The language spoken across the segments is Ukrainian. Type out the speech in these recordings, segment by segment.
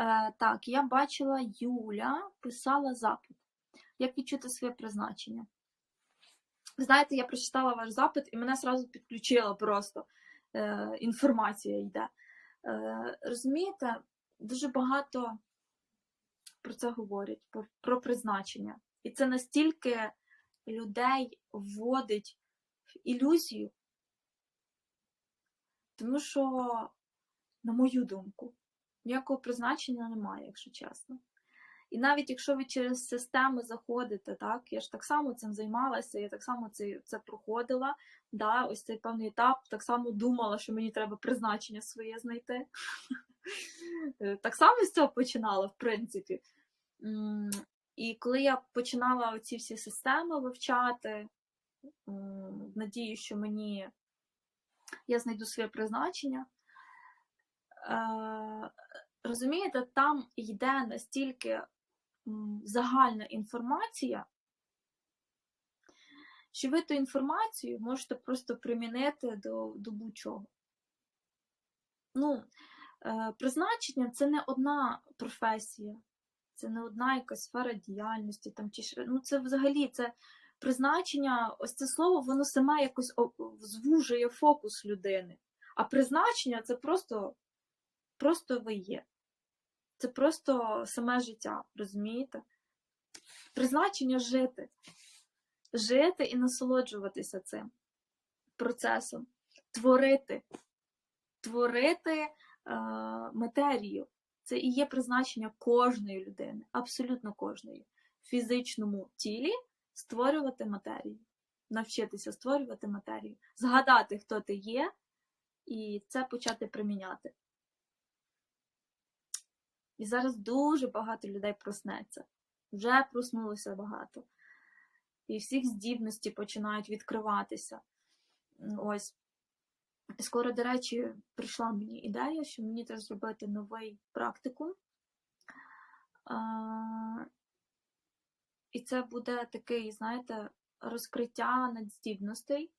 Е, так, я бачила, Юля писала запит. Як відчути своє призначення? Знаєте, я прочитала ваш запит і мене сразу підключила просто е, інформація йде. Е, Розумієте, дуже багато про це говорять, про, про призначення. І це настільки людей вводить в ілюзію, тому що, на мою думку, ніякого призначення немає, якщо чесно. І навіть якщо ви через системи заходите, так, я ж так само цим займалася, я так само це це проходила, да, ось цей певний етап, так само думала, що мені треба призначення своє знайти. Так само з цього починала, в принципі. І коли я починала ці всі системи вивчати, в надії, що мені я знайду своє призначення, е, розумієте, там йде настільки загальна інформація, що ви ту інформацію можете просто примінити до до будь-чого. Ну, е, Призначення це не одна професія, це не одна якась сфера діяльності. Там, чи, ну, Це взагалі це призначення, ось це слово, воно саме якось звужує фокус людини. А призначення це просто, просто ви є. Це просто саме життя, розумієте? Призначення жити. Жити і насолоджуватися цим процесом, творити, творити е, матерію. Це і є призначення кожної людини, абсолютно кожної. В фізичному тілі створювати матерію, навчитися створювати матерію, згадати, хто ти є, і це почати приміняти. І зараз дуже багато людей проснеться. Вже проснулося багато. І всіх здібності починають відкриватися. Ось. Скоро, до речі, прийшла мені ідея, що мені треба зробити новий практикум. І це буде такий, знаєте, розкриття надздібностей.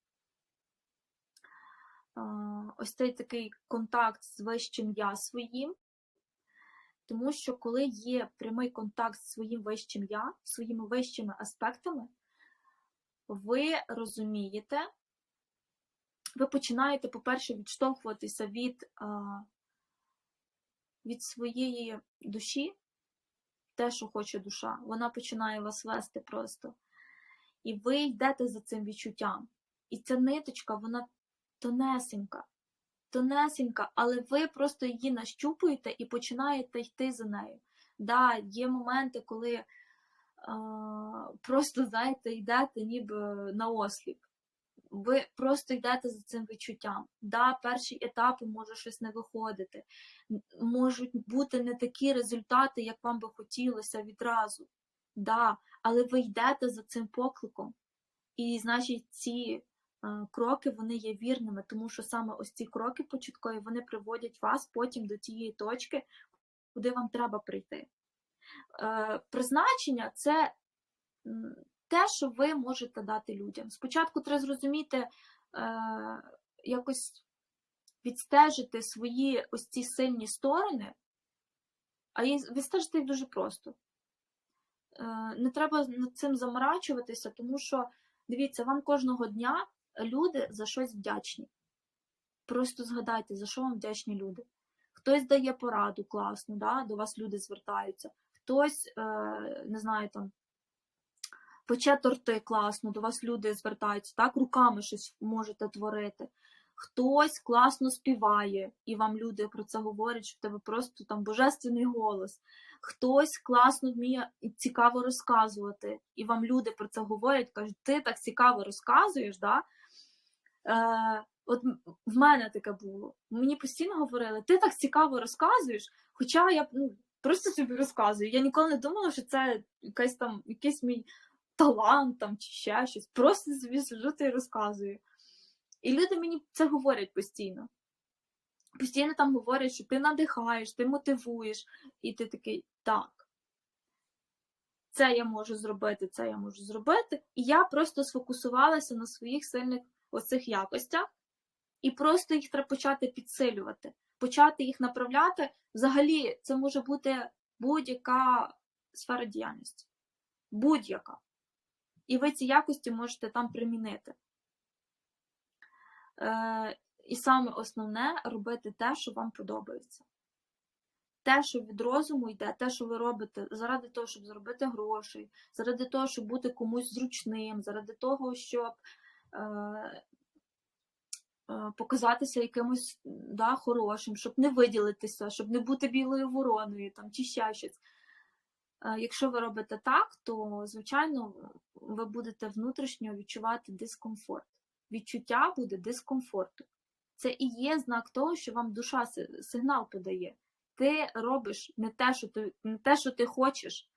Ось цей такий контакт з вищим я своїм. Тому що, коли є прямий контакт з своїм вищим я, своїми вищими аспектами, ви розумієте, ви починаєте, по-перше, відштовхуватися від, від своєї душі, те, що хоче душа, вона починає вас вести просто. І ви йдете за цим відчуттям. І ця ниточка, вона тонесенька тонесенька, але ви просто її нащупуєте і починаєте йти за нею. Да, Є моменти, коли а, просто, знаєте, йдете ніби на осліп. Ви просто йдете за цим відчуттям. Да, Перші етапи може щось не виходити, можуть бути не такі результати, як вам би хотілося відразу. Да, Але ви йдете за цим покликом. І, значить, ці кроки вони є вірними, тому що саме ось ці кроки початкові вони приводять вас потім до тієї точки, куди вам треба прийти. Е, призначення це те, що ви можете дати людям. Спочатку треба зрозуміти, е, якось відстежити свої ось ці сильні сторони, а відстежити їх дуже просто. Е, не треба над цим заморачуватися, тому що, дивіться, вам кожного дня люди за щось вдячні. Просто згадайте, за що вам вдячні люди. Хтось дає пораду класну, да? до вас люди звертаються, хтось, е, не знаю, там, пече торти класно, до вас люди звертаються, так, руками щось можете творити. Хтось класно співає, і вам люди про це говорять, що в тебе просто там божественний голос хтось класно вміє цікаво розказувати, і вам люди про це говорять, кажуть, ти так цікаво розказуєш. да? Е, От в мене таке було. Мені постійно говорили, ти так цікаво розказуєш, хоча я ну, просто собі розказую. Я ніколи не думала, що це якийсь там якийсь мій талант там, чи ще щось. Просто собі сиджу та й розказую. І люди мені це говорять постійно постійно там говорять, що ти надихаєш, ти мотивуєш, і ти такий так. Це я можу зробити, це я можу зробити. І я просто сфокусувалася на своїх сильних оцих якостях, і просто їх треба почати підсилювати. почати їх направляти. Взагалі, це може бути будь-яка сфера діяльності. Будь-яка. І ви ці якості можете там примінити. Е, і саме основне робити те, що вам подобається. Те, що від розуму йде, те, що ви робите заради того, щоб заробити грошей, заради того, щоб бути комусь зручним, заради того, щоб показатися якимось да, хорошим, щоб не виділитися, щоб не бути білою вороною там, чи ще щось. Е, Якщо ви робите так, то, звичайно, ви будете внутрішньо відчувати дискомфорт. Відчуття буде дискомфорту. Це і є знак того, що вам душа сигнал подає. Ти робиш не те, що ти, не те, що ти хочеш.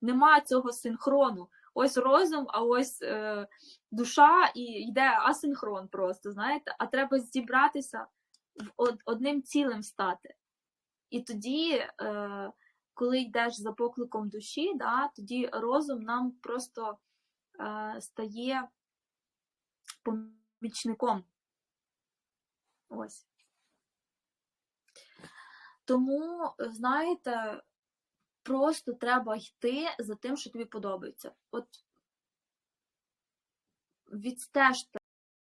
Нема цього синхрону. Ось розум, а ось е, душа, і йде асинхрон просто, знаєте, а треба зібратися в одним цілим стати. І тоді, е, коли йдеш за покликом душі, да, тоді розум нам просто е, стає помічником. Ось. Тому, знаєте, просто треба йти за тим, що тобі подобається. От відстежте